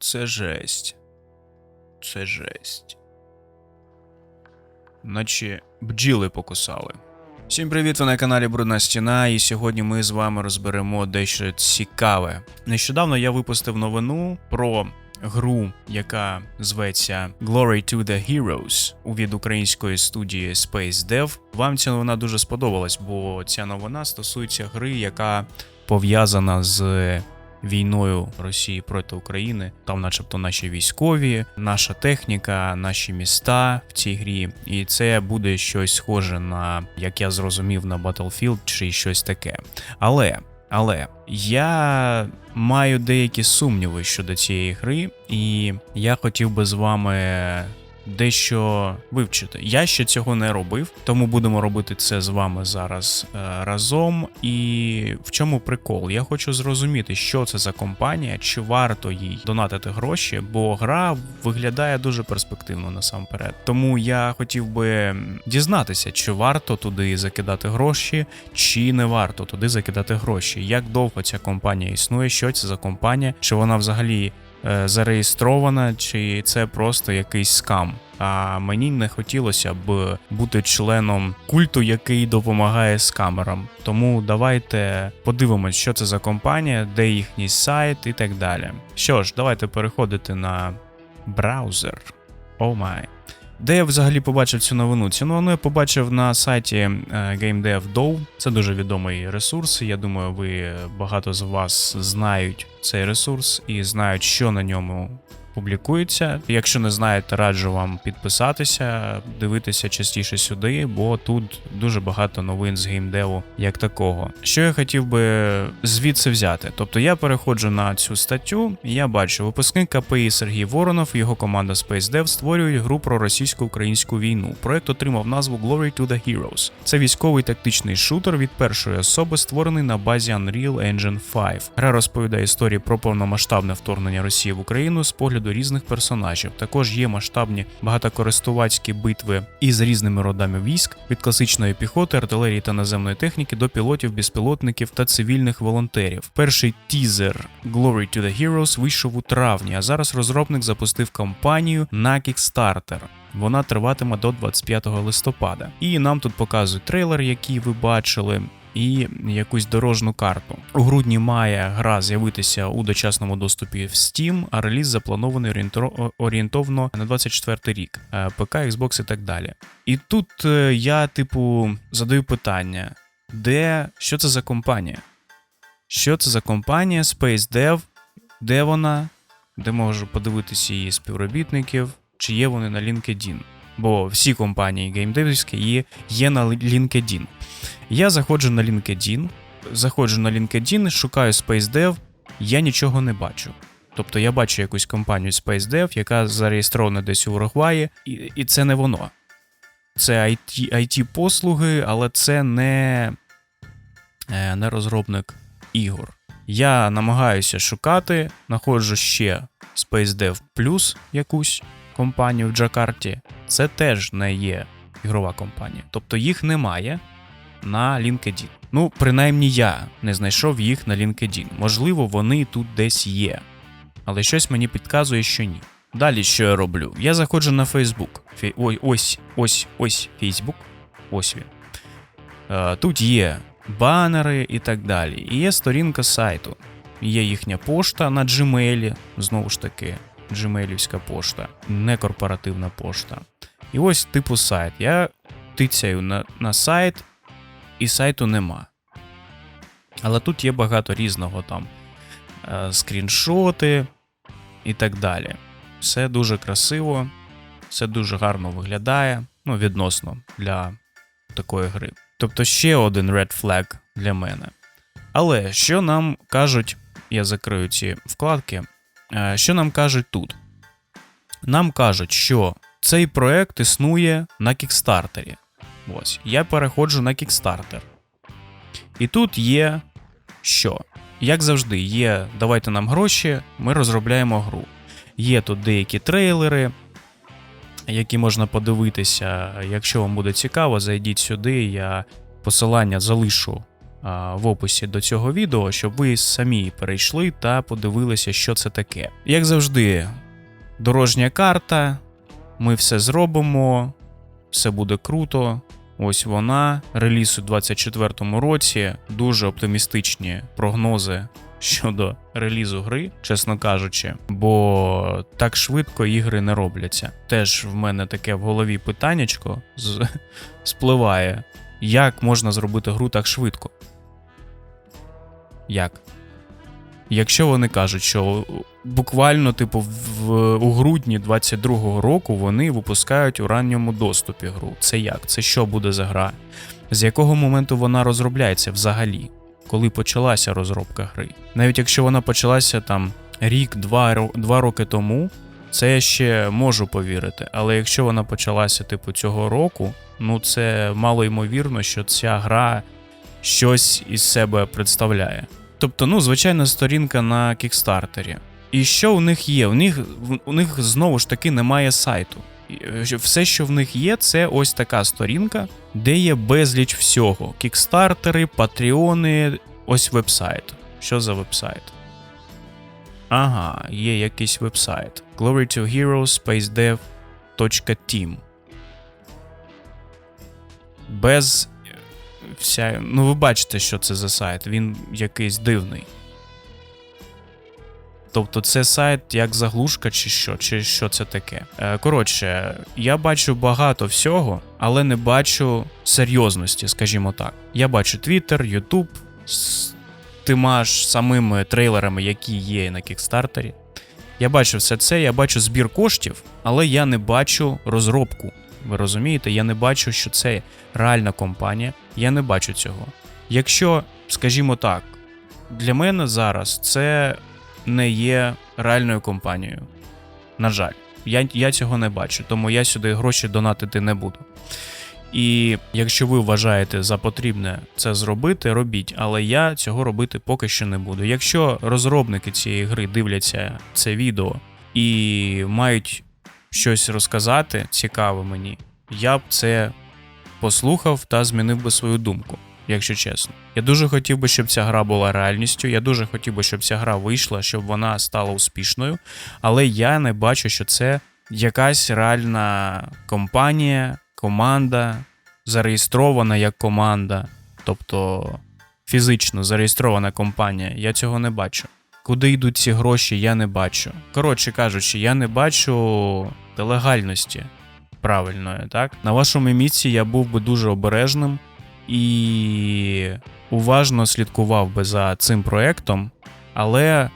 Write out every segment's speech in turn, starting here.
Оце жесть. Це жесть. Наче бджіли покусали. Всім привіт, ви на каналі Брудна Стіна, і сьогодні ми з вами розберемо дещо цікаве. Нещодавно я випустив новину про гру, яка зветься Glory to the Heroes від української студії Space Dev. Вам ця новина дуже сподобалась, бо ця новина стосується гри, яка пов'язана з війною Росії проти України. Там, начебто, наші військові, наша техніка, наші міста в цій грі. І це буде щось схоже на, як я зрозумів, на Battlefield чи щось таке. Але. Але я маю деякі сумніви щодо цієї гри, і я хотів би з вами дещо вивчити. Я ще цього не робив, тому будемо робити це з вами зараз е, разом. І в чому прикол? Я хочу зрозуміти, що це за компанія, чи варто їй донатити гроші, бо гра виглядає дуже перспективно насамперед. Тому я хотів би дізнатися, чи варто туди закидати гроші, чи не варто туди закидати гроші. Як довго ця компанія існує? Що це за компанія? Чи вона взагалі зареєстрована, чи це просто якийсь скам. А мені не хотілося б бути членом культу, який допомагає скамерам. Тому давайте подивимось, що це за компанія, де їхній сайт і так далі. Що ж, давайте переходити на браузер. О май. Де я взагалі побачив цю новину? Цю новину я побачив на сайті е, GameDev.do. Це дуже відомий ресурс. Я думаю, ви багато з вас знають цей ресурс і знають, що на ньому публікується. Якщо не знаєте, раджу вам підписатися, дивитися частіше сюди, бо тут дуже багато новин з геймдеву як такого. Що я хотів би звідси взяти? Тобто я переходжу на цю статтю, і я бачу, випускник КПІ Сергій Воронов його команда Space Dev створюють гру про російсько-українську війну. Проект отримав назву Glory to the Heroes. Це військовий тактичний шутер від першої особи, створений на базі Unreal Engine 5. Гра розповідає історії про повномасштабне вторгнення Росії в Україну з погляду різних персонажів. Також є масштабні багатокористувацькі битви із різними родами військ від класичної піхоти, артилерії та наземної техніки до пілотів, безпілотників та цивільних волонтерів. Перший тізер Glory to the Heroes вийшов у травні, а зараз розробник запустив кампанію на Kickstarter. Вона триватиме до 25 листопада. І нам тут показують трейлер, який ви бачили. І якусь дорожну карту. У грудні має гра з'явитися у дочасному доступі в Steam, а реліз запланований орієнтовно на 24 рік, Е, ПК, Xbox і так далі. І тут е, я, типу, задаю питання: де що це за компанія? Що це за компанія Space Dev? Де вона? Де можу подивитися її співробітників, чи є вони на LinkedIn? Бо всі компанії геймдевські є, є на LinkedIn. Я заходжу на LinkedIn, заходжу на LinkedIn, шукаю Space Dev, я нічого не бачу. Тобто я бачу якусь компанію Space Dev, яка зареєстрована десь у Уругваї, і, і це не воно. Це IT, IT-послуги, але це не, е, не розробник ігор. Я намагаюся шукати, знаходжу ще Space Dev Plus якусь компанію в Джакарті. Це теж не є ігрова компанія. Тобто їх немає на LinkedIn. Ну, принаймні я не знайшов їх на LinkedIn. Можливо, вони тут десь є. Але щось мені підказує, що ні. Далі що я роблю? Я заходжу на Facebook. Фі... Ой, ось, ось, ось Facebook. Ось він. Е, тут є банери і так далі. І є сторінка сайту. Є їхня пошта на Gmail, знову ж таки, Gmailівська пошта, не корпоративна пошта. І ось типу сайт. Я тицяю на, на сайт, і сайту нема. Але тут є багато різного там е, скріншоти і так далі. Все дуже красиво, все дуже гарно виглядає, ну, відносно для такої гри. Тобто ще один red flag для мене. Але що нам кажуть, я закрию ці вкладки. Е, Що нам кажуть тут? Нам кажуть, що цей проект існує на Кікстартері. Ось, я переходжу на Kickstarter. І тут є що? Як завжди, є давайте нам гроші, ми розробляємо гру. Є тут деякі трейлери, які можна подивитися. Якщо вам буде цікаво, зайдіть сюди. Я посилання залишу в описі до цього відео, щоб ви самі перейшли та подивилися, що це таке. Як завжди, дорожня карта. Ми все зробимо, все буде круто. Ось вона. Реліз у 24-му році. Дуже оптимістичні прогнози щодо релізу гри, чесно кажучи, бо так швидко ігри не робляться. Теж в мене таке в голові питаннячко з... спливає. Як можна зробити гру так швидко? Як? Якщо вони кажуть, що буквально, типу, в, у грудні 22-го року вони випускають у ранньому доступі гру. Це як? Це що буде за гра? З якого моменту вона розробляється взагалі? Коли почалася розробка гри? Навіть якщо вона почалася там рік-два два роки тому, це я ще можу повірити. Але якщо вона почалася, типу, цього року, ну це мало ймовірно, що ця гра щось із себе представляє. Тобто, ну, звичайна сторінка на кікстартері. І що у них є? У них, у них знову ж таки немає сайту. Е, Все, що в них є, це ось така сторінка, де є безліч всього: кікстартери, патреони, ось вебсайт. Що за вебсайт? Ага, є якийсь вебсайт. Glory to Heroes spacedev.team. Без вся. Ну, ви бачите, що це за сайт. Він якийсь дивний. Тобто це сайт як заглушка, чи що, чи що це таке. Е, Коротше, я бачу багато всього, але не бачу серйозності, скажімо так. Я бачу Twitter, YouTube з тима ж самими трейлерами, які є на кікстартері. Я бачу все це, я бачу збір коштів, але я не бачу розробку. Ви розумієте, я не бачу, що це реальна компанія. Я не бачу цього. Якщо, скажімо так, для мене зараз це не є реальною компанією. На жаль, я, я цього не бачу, тому я сюди гроші донатити не буду. І якщо ви вважаєте за потрібне це зробити, робіть, але я цього робити поки що не буду. Якщо розробники цієї гри дивляться це відео і мають щось розказати цікаве мені, я б це послухав та змінив би свою думку, якщо чесно. Я дуже хотів би, щоб ця гра була реальністю. Я дуже хотів би, щоб ця гра вийшла, щоб вона стала успішною. Але я не бачу, що це якась реальна компанія, команда, зареєстрована як команда, тобто фізично зареєстрована компанія. Я цього не бачу. Куди йдуть ці гроші, я не бачу. Коротше кажучи, я не бачу легальності правильної, так? На вашому місці я був би дуже обережним і уважно слідкував би за цим проектом, але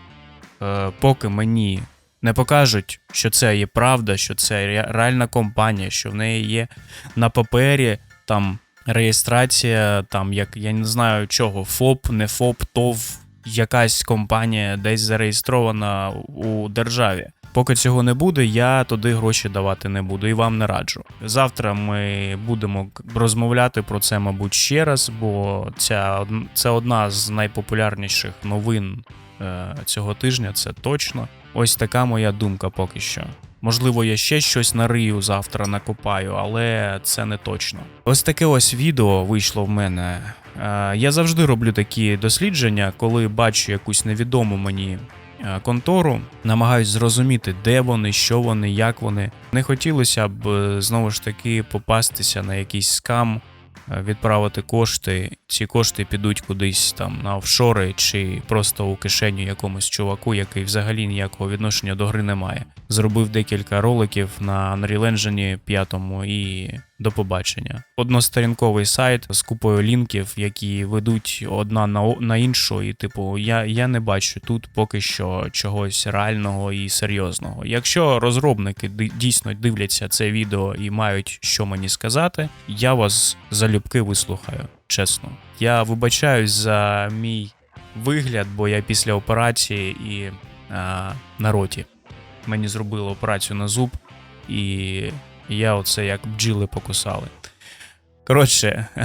е, поки мені не покажуть, що це є правда, що це реальна компанія, що в неї є на папері там реєстрація, там як я не знаю чого, ФОП, не ФОП, ТОВ, якась компанія десь зареєстрована у державі. Поки цього не буде, я туди гроші давати не буду і вам не раджу. Завтра ми будемо розмовляти про це, мабуть, ще раз, бо ця це одна з найпопулярніших новин е, цього тижня, це точно. Ось така моя думка поки що. Можливо, я ще щось нарию завтра накопаю, але це не точно. Ось таке ось відео вийшло в мене. Е, Я завжди роблю такі дослідження, коли бачу якусь невідому мені е, контору, намагаюсь зрозуміти, де вони, що вони, як вони. Не хотілося б е, знову ж таки попастися на якийсь скам, відправити кошти. Ці кошти підуть кудись там на офшори чи просто у кишеню якомусь чуваку, який взагалі ніякого відношення до гри не має. Зробив декілька роликів на Unreal Engine 5 і до побачення. Односторінковий сайт з купою лінків, які ведуть одна на, на іншу, і типу, я, я не бачу тут поки що чогось реального і серйозного. Якщо розробники дійсно дивляться це відео і мають що мені сказати, я вас залюбки вислухаю, чесно. Я вибачаюсь за мій вигляд, бо я після операції і а, на роті. Мені зробили операцію на зуб, і я оце як бджіли покусали. Коротше,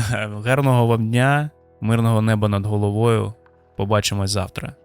гарного вам дня, мирного неба над головою. Побачимось завтра.